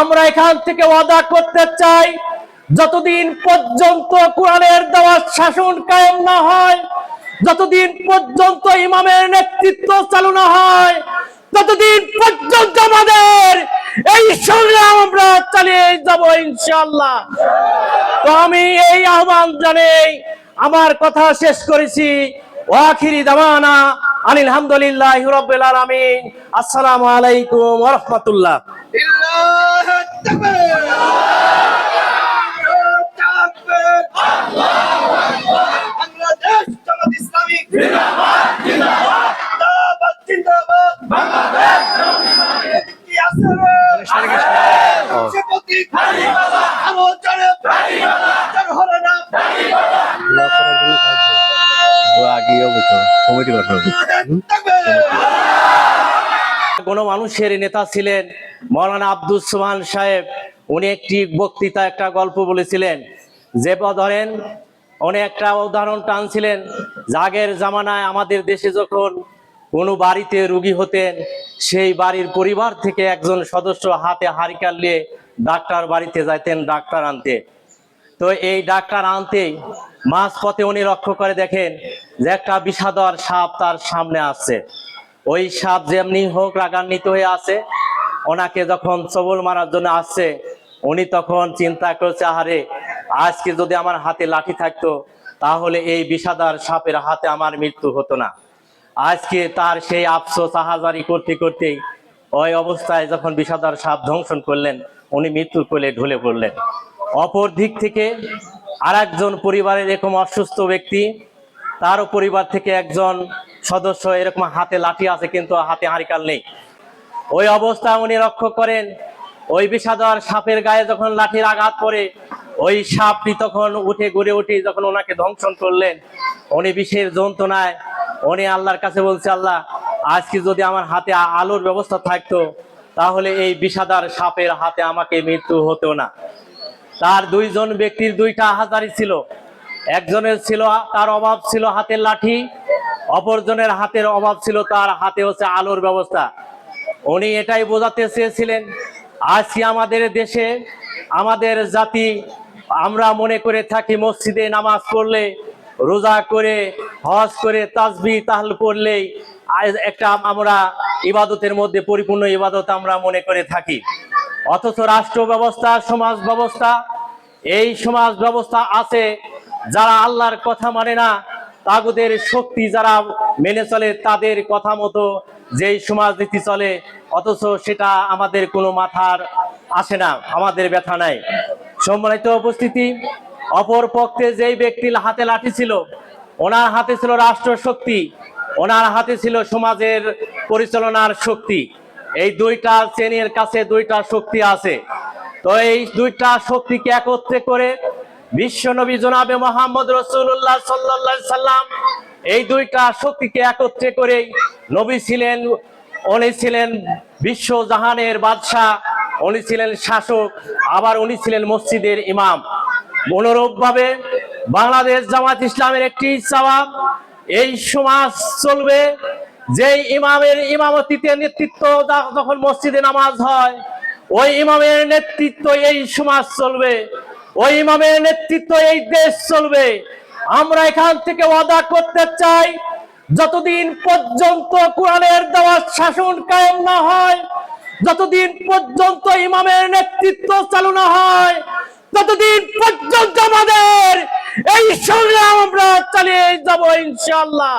আমরা এখান থেকে ওয়াদা করতে চাই, যতদিন পর্যন্ত কোরআনের দেওয়া শাসন কায়েম না হয়, যতদিন পর্যন্ত ইমামের নেতৃত্ব চালু না হয়, ততদিন পর্যন্ত আমাদের এই সংগ্রাম আমরা চালিয়ে যাব ইনশাআল্লাহ। তো আমি এই আহ্বান জানাই আমার কথা শেষ করেছি। ওয়াখিরি দামানা আনিল হামদুলিল্লাহ রাব্বিল আলামিন। আসসালামু আলাইকুম রাহমাতুল্লাহ। কোন মানুষের নেতা ছিলেন মৌলানা আব্দুল সুবহান সাহেব, উনি একটি বক্তৃতা, একটা গল্প বলেছিলেন। যে ধরেন, উনি একটা উদাহরণ টানছিলেন জাগের জামানায় আমাদের দেশে যখন কোনো বাড়িতে রুগী হতেন, সেই বাড়ির পরিবার থেকে একজন সদস্য হাতে হারিকাল নিয়ে ডাক্তার বাড়িতে যাইতেন, ডাক্তার আনতে। তো এই ডাক্তার আনতেই মাঝ পথে উনি লক্ষ্য করে দেখেন যে একটা বিষাদর সাপ তার সামনে আসছে। ওই সাপ যেমনি হোক রাগান্বিত হয়ে আছে, ওনাকে যখন সবল মারার জন্য আসছে, উনি তখন চিন্তা করছে, আহারে, আজকে যদি আমার হাতে লাঠি থাকতো, তাহলে এই বিষাদার সাপের হাতে আমার মৃত্যু হতো না। আজকে তার সেই আফসোস, আহাজারি করতে করতেই ওই অবস্থায় যখন বিষাদার সাপ ধ্বংসন করলেন, উনি মৃত্যুর কোলে ঢলে পড়লেন। অপর দিক থেকে আর পরিবারের এরকম অসুস্থ ব্যক্তি তারও পরিবার থেকে একজন সদস্য এরকম হাতে লাঠি আছে কিন্তু হাতে হারিকাল নেই। ওই অবস্থা উনি লক্ষ্য করেন, ওই বিষাদর সাপের গায়ে যখন লাঠির আঘাত পড়ে, ওই সাপটি তখন উঠে গড়ে উঠে যখন ওনাকে ধ্বংসন করলেন, উনি বিষের যন্ত্রণায়, উনি আল্লাহর কাছে বলছে, আল্লাহ, আজকে যদি আমার হাতে আলোর ব্যবস্থা থাকতো, তাহলে এই বিষাদার সাপের হাতে আমাকে মৃত্যু হতো না। তার দুইজন ব্যক্তির দুইটা হাজারি ছিল। একজনের ছিল, তার অভাব ছিল হাতের লাঠি, অপরজনের হাতের অভাব ছিল তার হাতে হচ্ছে আলোর ব্যবস্থা। উনি এটাই বোঝাতে চেয়েছিলেন আজকে আমাদের দেশে, আমাদের জাতি, আমরা মনে করে থাকি মসজিদে নামাজ পড়লে, রোজা করে, হজ করে তাজবি তাহল আজ একটা আমরা ইবাদতের মধ্যে পরিপূর্ণ ইবাদত আমরা মনে করে থাকি। অথচ রাষ্ট্র ব্যবস্থা, সমাজ ব্যবস্থা, এই সমাজ ব্যবস্থা আছে যারা আল্লাহর কথা মানে না, তাগুদের শক্তি যারা মেনে চলে তাদের কথা মতো যেই সমাজনীতি চলে, অথচ সেটা আমাদের কোনো মাথার আসে না, আমাদের ব্যথা নাই। সম্মানিত উপস্থিতি, অপর পক্ষে যেই ব্যক্তির হাতে লাঠি ছিল, ওনার হাতে ছিল রাষ্ট্র শক্তি ওনার হাতে ছিল সমাজের পরিচালনার শক্তি। এই দুইটা শ্রেণির কাছে দুইটা শক্তি আছে। তো এই দুইটা শক্তিকে একত্রে করে বিশ্ব নবী জনাবে মোহাম্মদ রসুল্লাহ সাল্লাহ সাল্লাম এই দুইটা শক্তিকে একত্রে করে নবী ছিলেন, উনি ছিলেন বিশ্ব জাহানের বাদশাহ, উনি ছিলেন শাসক, আবার উনি ছিলেন মসজিদের ইমাম। অনুরূপভাবে বাংলাদেশ জামাত ইসলামের একটি সবাব এই সমাজ চলবে যেই ইমামের ইমামতিতে নেতৃত্ব যখন মসজিদে নামাজ হয়, ওই ইমামের নেতৃত্ব এই সমাজ চলবে, ওই ইমামের নেতৃত্ব এই দেশ চলবে। আমরা এখান থেকে ওয়াদা করতে চাই, যতদিন পর্যন্ত কোরআনের দেওয়া শাসন কায়েম না হয়, যতদিন পর্যন্ত ইমামের নেতৃত্ব চালু না হয়, ততদিন পর্যন্ত আমাদের এই সংগ্রাম আমরা চালিয়ে যাব ইনশাআল্লাহ।